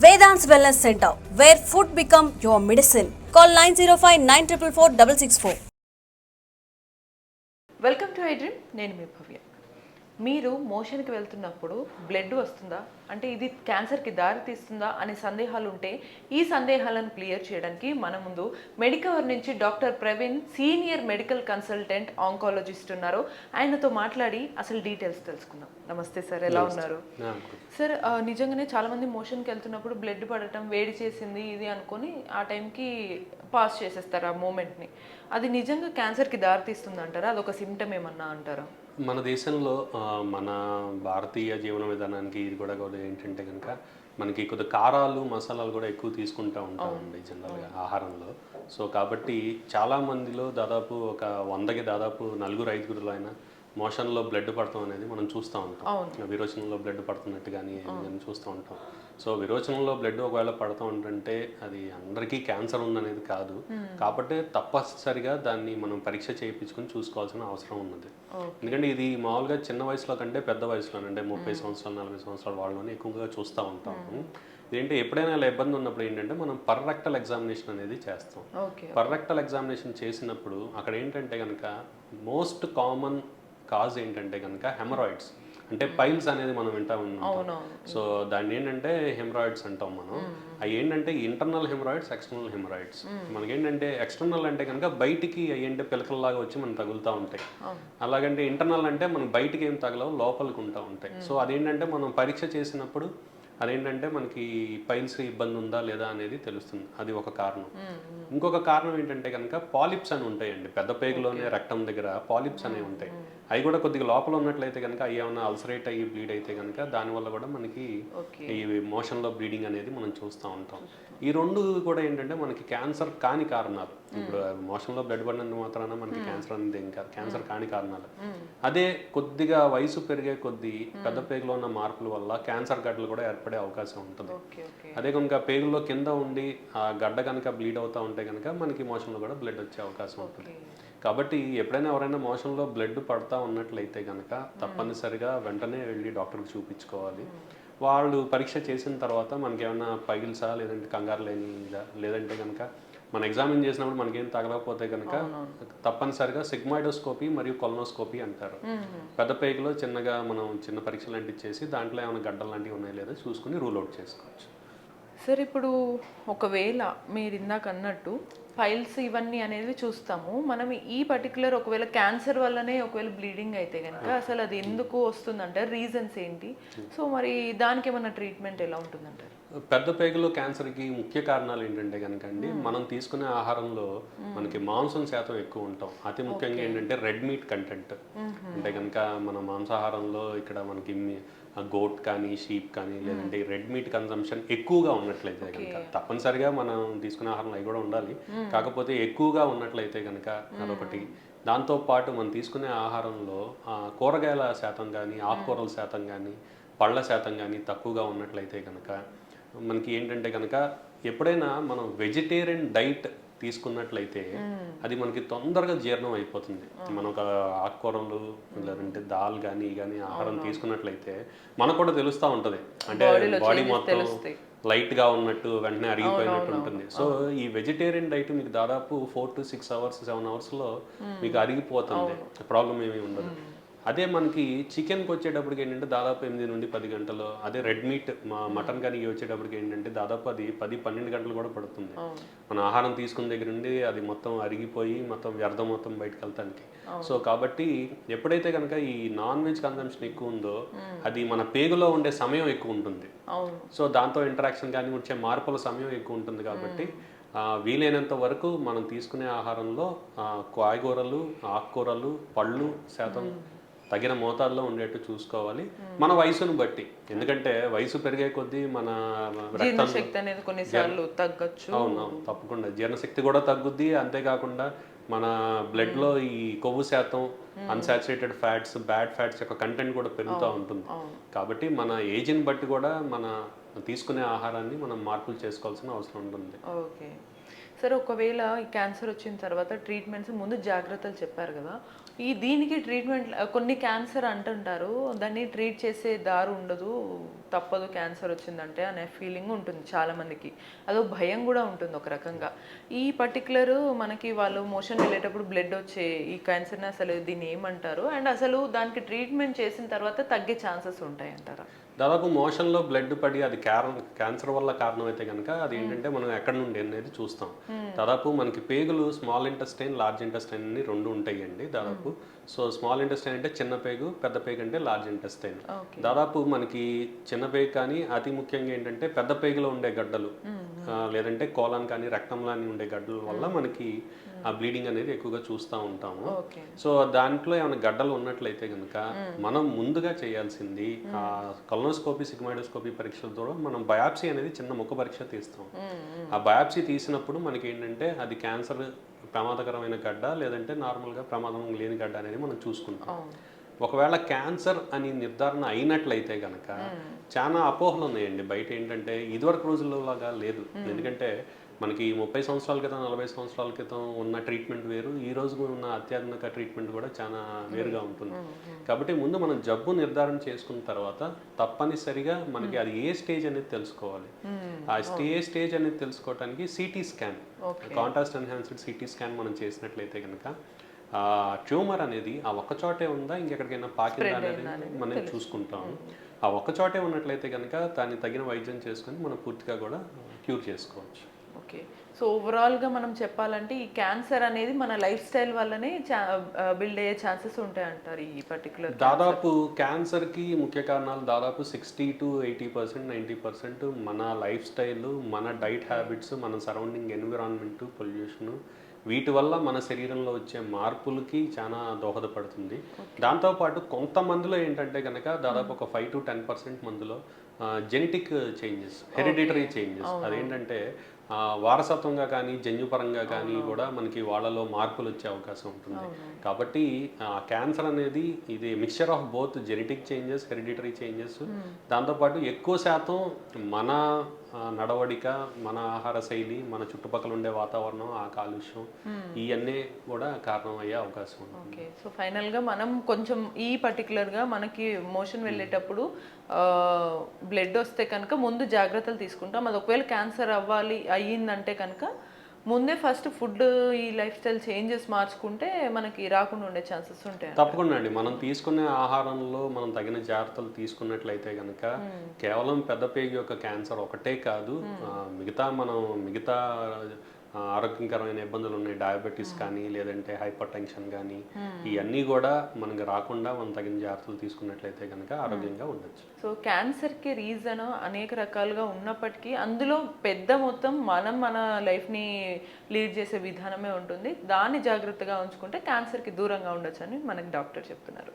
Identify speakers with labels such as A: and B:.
A: Vedant's Wellness Center, where food become your medicine. Call 905 944 664.
B: Welcome to iDream నేను మీ భవ్య మీరు మోషన్కి వెళ్తున్నప్పుడు బ్లడ్ వస్తుందా? అంటే ఇది క్యాన్సర్కి దారి తీస్తుందా అనే సందేహాలు ఉంటే ఈ సందేహాలను క్లియర్ చేయడానికి మన ముందు మెడికవర్ నుంచి doctor Praveen senior medical consultant oncologist ఉన్నారు. ఆయనతో మాట్లాడి అసలు డీటెయిల్స్ తెలుసుకుందాం. నమస్తే సార్ ఎలా ఉన్నారు? సార్ నిజంగానే చాలా మంది మోషన్కి వెళ్తున్నప్పుడు బ్లడ్ పడటం వేడి చేసింది ఇది అనుకొని ఆ టైంకి పాస్ చేసేస్తారు ఆ మూమెంట్ని. అది నిజంగా క్యాన్సర్కి దారితీస్తుంది అంటారా అదొక సిమ్టమ్ ఏమన్నా అంటారా?
C: మన దేశంలో మన భారతీయ జీవన విధానానికి ఇది కూడా కూడా ఏంటంటే కనుక మనకి కొద్ది కారాలు మసాలాలు కూడా ఎక్కువ తీసుకుంటూ ఉంటామండి జనరల్గా ఆహారంలో. సో కాబట్టి చాలా మందిలో దాదాపు ఒక వందకి దాదాపు నలుగురు ఐదుగురులో అయినా మోషన్లో బ్లడ్ పడతాం అనేది మనం చూస్తూ ఉంటాం. విరోచనంలో బ్లడ్ పడుతున్నట్టు కానీ చూస్తూ ఉంటాం. సో విరోచనంలో బ్లడ్ ఒకవేళ పడతా ఉంటుంటే అది అందరికీ క్యాన్సర్ ఉందనేది కాదు. కాబట్టి తప్పనిసరిగా దాన్ని మనం పరీక్ష చేయించుకొని చూసుకోవాల్సిన అవసరం ఉన్నది. ఎందుకంటే ఇది మామూలుగా చిన్న వయసులో కంటే పెద్ద వయసులో అంటే ముప్పై సంవత్సరాలు నలభై సంవత్సరాల వాళ్ళలోనే ఎక్కువగా చూస్తూ ఉంటాము ఇదేంటి ఎప్పుడైనా ఇలా ఇబ్బంది ఉన్నప్పుడు ఏంటంటే మనం పర్రెక్టల్ ఎగ్జామినేషన్ అనేది చేస్తాం. పర్రెక్టల్ ఎగ్జామినేషన్ చేసినప్పుడు అక్కడ ఏంటంటే కనుక మోస్ట్ కామన్ కాజ్ ఏంటంటే కనుక హెమరాయిడ్స్. అంటే పైల్స్ అనేది మనం వింటా ఉన్నాం సో దాన్ని ఏంటంటే హెమరాయిడ్స్ అంటాం మనం. అవి ఏంటంటే ఇంటర్నల్ హెమరాయిడ్స్ ఎక్స్టర్నల్ హెమరాయిడ్స్. మనకేంటంటే ఎక్స్టర్నల్ అంటే కనుక బయటికి అవి ఏంటంటే పిలకల్లాగా వచ్చి మనం తగులుతూ ఉంటాయి. అలాగంటే ఇంటర్నల్ అంటే మనం బయటికి ఏం తగలవు లోపలికి ఉంటా ఉంటాయి. సో అదేంటంటే మనం పరీక్ష చేసినప్పుడు అదేంటంటే మనకి పైల్స్ ఇబ్బంది ఉందా లేదా అనేది తెలుస్తుంది. అది ఒక కారణం. ఇంకొక కారణం ఏంటంటే కనుక పాలిప్స్ అని ఉంటాయండి. పెద్ద పేగులోనే రక్తం దగ్గర పాలిప్స్ అనేవి ఉంటాయి. అవి కూడా కొద్దిగా లోపల ఉన్నట్లయితే కనుక అవి ఏమైనా అల్సరేట్ అయ్యి బ్లీడ్ అయితే కనుక దానివల్ల కూడా మనకి ఈ మోషన్లో బ్లీడింగ్ అనేది మనం చూస్తూ ఉంటాం. ఈ రెండు కూడా ఏంటంటే మనకి క్యాన్సర్ కాని కారణాలు. ఇప్పుడు మోషన్లో బ్లడ్ పడినందు మాత్రాన మనకి క్యాన్సర్ అనేది ఏం కాదు. క్యాన్సర్ కాని కారణాలు. అదే కొద్దిగా వయసు పెరిగే కొద్దీ పెద్ద పేగులో ఉన్న మార్పుల వల్ల క్యాన్సర్ గడ్డలు కూడా ఏర్పడే అవకాశం ఉంటుంది. అదే కనుక పేగుల్లో కింద ఉండి ఆ గడ్డ కనుక బ్లీడ్ అవుతా ఉంటే కనుక మనకి మోషన్లో కూడా బ్లడ్ వచ్చే అవకాశం ఉంటుంది. కాబట్టి ఎప్పుడైనా ఎవరైనా మోషన్లో బ్లడ్ పడతా ఉన్నట్లయితే కనుక తప్పనిసరిగా వెంటనే వెళ్ళి డాక్టర్కి చూపించుకోవాలి. వాళ్ళు పరీక్ష చేసిన తర్వాత మనకి ఏమైనా పగిల్సా లేదంటే కంగారు లేని లేదంటే కనుక మనం ఎగ్జామిన్ చేసినప్పుడు మనకేం తగలకపోతే కనుక తప్పనిసరిగా సిగ్మాయిడోస్కోపీ మరియు కొలనోస్కోపీ అంటారు. పెద్ద పేగులో చిన్నగా మనం చిన్న పరీక్ష లాంటివి చేసి దాంట్లో ఏమైనా గడ్డలు లాంటివి ఉన్నాయో లేదో చూసుకుని రూల్ అవుట్ చేసుకోవచ్చు.
B: సార్ ఇప్పుడు ఒకవేళ మీరు ఇందాక అన్నట్టు ఫైల్స్ ఇవన్నీ అనేది చూస్తాము. మనం ఈ పర్టికులర్ ఒకవేళ క్యాన్సర్ వల్లనే ఒకవేళ బ్లీడింగ్ అయితే కనుక అసలు అది ఎందుకు వస్తుందంటారు రీజన్స్ ఏంటి? సో మరి దానికి ఏమన్నా ట్రీట్మెంట్ ఎలా ఉంటుందంటారు?
C: పెద్ద పేగులో క్యాన్సర్కి ముఖ్య కారణాలు ఏంటంటే కనుక అండి మనం తీసుకునే ఆహారంలో మనకి మాంసం శాతం ఎక్కువ ఉంటాం. అతి ముఖ్యంగా ఏంటంటే రెడ్ మీట్ కంటెంట్. అంటే కనుక మన మాంసాహారంలో ఇక్కడ మనకి గోట్ కానీ షీప్ కానీ లేదంటే రెడ్ మీట్ కన్సంప్షన్ ఎక్కువగా ఉన్నట్లయితే కనుక తప్పనిసరిగా మనం తీసుకునే ఆహారంలో అవి కూడా ఉండాలి. కాకపోతే ఎక్కువగా ఉన్నట్లయితే కనుక అదొకటి. దాంతో పాటు మనం తీసుకునే ఆహారంలో కూరగాయల శాతం కానీ ఆకుకూరల శాతం కానీ పళ్ళ శాతం కానీ తక్కువగా ఉన్నట్లయితే కనుక మనకి ఏంటంటే కనుక ఎప్పుడైనా మనం వెజిటేరియన్ డైట్ తీసుకున్నట్లయితే అది మనకి తొందరగా జీర్ణం అయిపోతుంది. మనం ఒక ఆకుకూరలు లేదంటే దాల్ కానీ కానీ ఆహారం తీసుకున్నట్లయితే మనకు కూడా తెలుస్తూ ఉంటుంది. అంటే బాడీ మొత్తం లైట్గా ఉన్నట్టు వెంటనే అరిగిపోయినట్టు ఉంటుంది. సో ఈ వెజిటేరియన్ డైట్ మీకు దాదాపు four to six hours seven అవర్స్లో మీకు అరిగిపోతుంది. ప్రాబ్లం ఏమీ ఉండదు. అదే మనకి చికెన్కి వచ్చేటప్పటికి ఏంటంటే దాదాపు ఎనిమిది నుండి పది గంటలు అదే రెడ్ మీట్ మటన్ కానీ వచ్చేటప్పటికి ఏంటంటే దాదాపు అది పది పన్నెండు గంటలు కూడా పడుతుంది. మన ఆహారం తీసుకున్న దగ్గర నుండి అది మొత్తం అరిగిపోయి మొత్తం వ్యర్థం మొత్తం బయటకు వెళ్తానికి. సో కాబట్టి ఎప్పుడైతే కనుక ఈ నాన్ వెజ్ కన్సంప్షన్ ఎక్కువ ఉందో అది మన పేగులో ఉండే సమయం ఎక్కువ ఉంటుంది. సో దాంతో ఇంటరాక్షన్ కానీ వచ్చే మార్పుల సమయం ఎక్కువ ఉంటుంది కాబట్టి వీలైనంత వరకు మనం తీసుకునే ఆహారంలో కాయగూరలు ఆకుకూరలు పళ్ళు శాతం తగిన మోతాదులో ఉండేట్టు చూసుకోవాలి. మన వయసును బట్టి. ఎందుకంటే వయసు పెరిగే కొద్దీ మన
B: జీర్ణశక్తి అనేది కొన్నిసార్లు తగ్గచ్చు.
C: అవును తప్పకుండా. జీర్ణశక్తి కూడా తగ్గుద్ది. అంతేకాకుండా మన blood లో ఈ కొవ్వు శాతం అన్సాచురేటెడ్ ఫ్యాట్స్ బ్యాడ్ ఫ్యాట్స్ యొక్క కంటెంట్ కూడా పెరుగుతూ ఉంటుంది. కాబట్టి మన ఏజ్ని బట్టి కూడా మన తీసుకునే ఆహారాన్ని మనం మార్పులు చేసుకోవాల్సిన అవసరం ఉంటుంది.
B: ఓకే. సరే ఒకవేళ ఈ క్యాన్సర్ వచ్చిన తర్వాత ట్రీట్మెంట్స్ ముందు జాగ్రత్తలు చెప్పారు కదా. ఈ దీనికి ట్రీట్మెంట్ కొన్ని క్యాన్సర్ అంటుంటారు. దాన్ని ట్రీట్ చేసే దారి ఉండదు. తప్పదు క్యాన్సర్ వచ్చిందంటే అనే ఫీలింగ్ ఉంటుంది చాలా మందికి అదో భయం కూడా ఉంటుంది ఒక రకంగా. ఈ పర్టికులర్ మనకి వాళ్ళు మోషన్ వెళ్ళేటప్పుడు బ్లడ్ వచ్చే ఈ క్యాన్సర్ని అసలు దీన్ని ఏమంటారు? అండ్ అసలు దానికి ట్రీట్మెంట్ చేసిన తర్వాత తగ్గే ఛాన్సెస్ ఉంటాయి అంటారా
C: దాదాపు మోషన్లో బ్లడ్ పడి అది క్యాన్సర్ వల్ల కారణం అయితే కనుక అది ఏంటంటే మనం ఎక్కడి నుండి అనేది చూస్తాం. దాదాపు మనకి పేగులు స్మాల్ ఇంటెస్టైన్ లార్జ్ ఇంటెస్టైన్ అని రెండు ఉంటాయండి. దాదాపు సో స్మాల్ ఇంటెస్టైన్ అంటే చిన్న పేగు పెద్ద పేగు అంటే లార్జ్ ఇంటెస్టైన్. దాదాపు మనకి చిన్న పేగు కానీ అతి ముఖ్యంగా ఏంటంటే పెద్ద పేగులో ఉండే గడ్డలు. లేదంటే కోలాన్ కానీ రక్తంలో ఉండే గడ్డల వల్ల మనకి ఆ బ్లీడింగ్ అనేది ఎక్కువగా చూస్తూ ఉంటాము. సో దాంట్లో ఏమైనా గడ్డలు ఉన్నట్లయితే కనుక మనం ముందుగా చేయాల్సింది ఆ కొలనోస్కోపీ సిగ్మాయిడోస్కోపీ పరీక్షల ద్వారా మనం బయాప్సీ అనేది చిన్న ముఖ పరీక్ష తీస్తాం. ఆ బయాప్సీ తీసినప్పుడు మనకి ఏంటంటే అది క్యాన్సర్ ప్రమాదకరమైన గడ్డ లేదంటే నార్మల్గా ప్రమాదం లేని గడ్డ అనేది మనం చూసుకుంటాం. ఒకవేళ క్యాన్సర్ అని నిర్ధారణ అయినట్లయితే కనుక చాలా అపోహలు ఉన్నాయండి బయట ఏంటంటే ఇదివరకు రోజుల్లో లాగా లేదు. ఎందుకంటే మనకి ముప్పై సంవత్సరాల క్రితం నలభై సంవత్సరాల క్రితం ఉన్న ట్రీట్మెంట్ వేరు. ఈ రోజు ఉన్న అత్యాధునిక ట్రీట్మెంట్ కూడా చాలా వేరుగా ఉంటుంది. కాబట్టి ముందు మనం జబ్బు నిర్ధారణ చేసుకున్న తర్వాత తప్పనిసరిగా మనకి అది ఏ స్టేజ్ అనేది తెలుసుకోవాలి. ఆ స్టే ఏ స్టేజ్ అనేది తెలుసుకోవడానికి CT scan contrast enhanced CT scan మనం చేసినట్లయితే కనుక ఆ ట్యూమర్ అనేది ఆ ఒక్క చోటే ఉందా ఇంకెక్కడికైనా పాకిందా అనేది మనం చూసుకుంటాం. ఆ ఒక్క చోటే ఉన్నట్లయితే కనుక దాన్ని తగిన వైద్యం చేసుకొని మనం పూర్తిగా కూడా క్యూర్ చేసుకోవచ్చు.
B: ఓకే. సో ఓవరాల్గా మనం చెప్పాలంటే ఈ క్యాన్సర్ అనేది మన లైఫ్ స్టైల్ వల్లనే బిల్డ్ అయ్యే ఛాన్సెస్ ఉంటాయి అంటారు ఈ పర్టికులర్
C: దాదాపు క్యాన్సర్కి ముఖ్య కారణాలు దాదాపు sixty to eighty percent ninety percent మన లైఫ్ స్టైల్ మన డైట్ హ్యాబిట్స్ మన సరౌండింగ్ ఎన్విరాన్మెంట్ పొల్యూషన్ వీటి వల్ల మన శరీరంలో వచ్చే మార్పులకి చాలా దోహదపడుతుంది. దాంతోపాటు కొంతమందిలో ఏంటంటే కనుక దాదాపు ఒక ఫైవ్ టు టెన్ పర్సెంట్ మందిలో జెనెటిక్ చేంజెస్ హెరిడిటరీ చేంజెస్. అదేంటంటే వారసత్వంగా కానీ జన్యుపరంగా కానీ కూడా మనకి వాళ్ళలో మార్పులు వచ్చే అవకాశం ఉంటుంది. కాబట్టి క్యాన్సర్ అనేది ఇది mixture of both genetic changes hereditary changes. దాంతోపాటు ఎక్కువ శాతం మన నడవడిక మన ఆహార శైలి మన చుట్టుపక్కల ఉండే వాతావరణం ఆ కాలుష్యం ఇవన్నీ కూడా కారణం అయ్యే అవకాశం ఉంది
B: ఓకే. సో ఫైనల్గా మనం కొంచెం ఈ పర్టికులర్గా మనకి మోషన్ వెళ్ళేటప్పుడు బ్లడ్ వస్తే కనుక ముందు జాగ్రత్తలు తీసుకుంటాం. అది ఒకవేళ క్యాన్సర్ అవ్వాలి అయ్యిందంటే కనుక ముందే ఫస్ట్ ఫుడ్ ఈ లైఫ్ స్టైల్ చేంజెస్ మార్చుకుంటే మనకి రాకుండా ఉండే ఛాన్సెస్ ఉంటాయి
C: తప్పకుండా అండి. మనం తీసుకునే ఆహారంలో మనం తగిన జాగ్రత్తలు తీసుకున్నట్లయితే కనుక కేవలం పెద్ద పేగు యొక్క క్యాన్సర్ ఒకటే కాదు మిగతా మనం మిగతా ఆరోగ్యకరమైన ఇబ్బందులు ఉన్నాయి. డయాబెటీస్ కానీ లేదంటే హైపర్ టెన్షన్ కానీ ఇవన్నీ కూడా మనకి రాకుండా మనం తగిన జాగ్రత్తలు తీసుకున్నట్లయితే కనుక ఆరోగ్యంగా ఉండొచ్చు.
B: సో క్యాన్సర్కి రీజన్ అనేక రకాలుగా ఉన్నప్పటికీ అందులో పెద్ద మొత్తం మనం మన లైఫ్ని లీడ్ చేసే విధానమే ఉంటుంది. దాన్ని జాగ్రత్తగా ఉంచుకుంటే క్యాన్సర్కి దూరంగా ఉండొచ్చు అని మనకి డాక్టర్ చెప్తున్నారు.